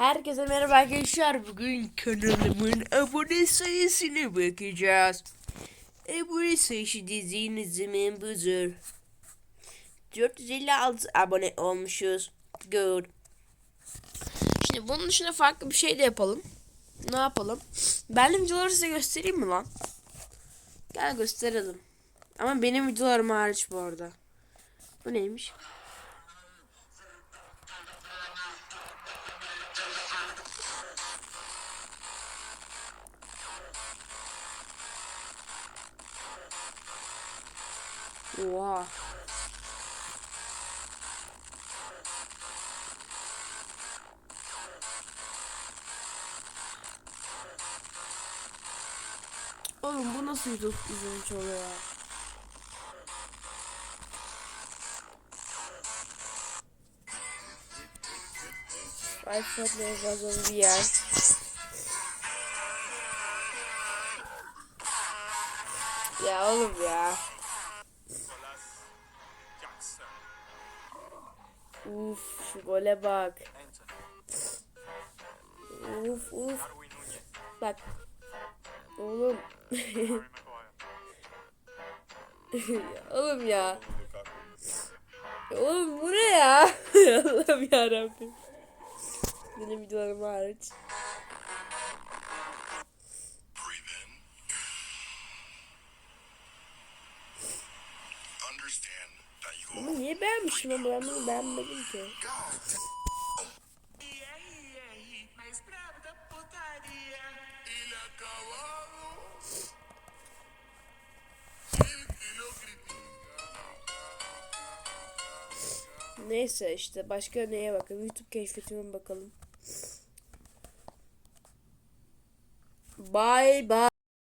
Herkese merhaba arkadaşlar. Bugün kanalımın abone sayısına bakacağız. Abone sayısı dediğiniz zaman budur. 456 abone olmuşuz. Good. Şimdi bunun dışında farklı bir şey de yapalım. Ne yapalım? Benim videoları size göstereyim mi lan? Gel gösterelim. Ama benim videolarım hariç bu arada. Bu neymiş? Oha. Oğlum bu nasıl YouTube izlemiş oluyor ya? iPhone'la bazen bir yer. Ya oğlum ya. Uf şu gole bak. Uf uf. Bak. Oğlum. Oğlum ya. Oğlum bu ne ya? Allah'ım yarabbim. Benim videolarım hariç. Understand Bunu niye beğenmişim ama ben bunu beğenmedim ki. Neyse işte başka neye bakalım. YouTube keşfetime bakalım. Bye bye.